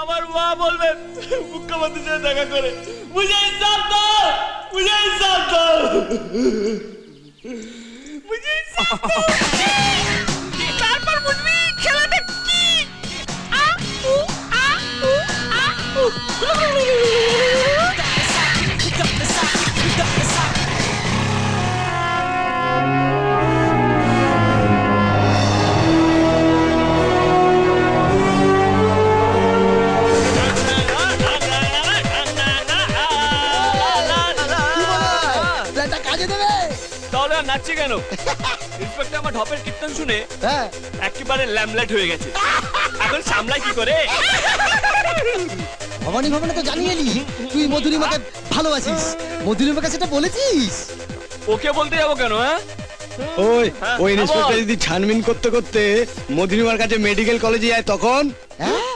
আমার মা বলবে, মুখ্যমন্ত্রীর সাথে দেখা করে। মুঝে ইনসাফ দো মুঝে ইনসাফ দো মুঝে ইনসাফ কি? আ আ আ কাজে দেবে। তাহলে আর নাচছি কেন? ইন্সপেক্টর আমার ঢপের কীর্তন শুনে হ্যাঁ। একেবারে ল্যামলেট হয়ে গেছে। এখন সামলাই কি করে? ভবানী ভবনে তো জানিয়ে এলি তুই মধুরিমাকে ভালোবাসিস। মধুরিমাকে সেটা বলেছিস? ওকে বলতে যাব কেন হ্যাঁ? ওই হ্যাঁ, ওই ইন্সপেক্টর যদি ছানবিন করতে করতে মধুরিমার কাছে মেডিকেল কলেজে যায় তখন? হ্যাঁ?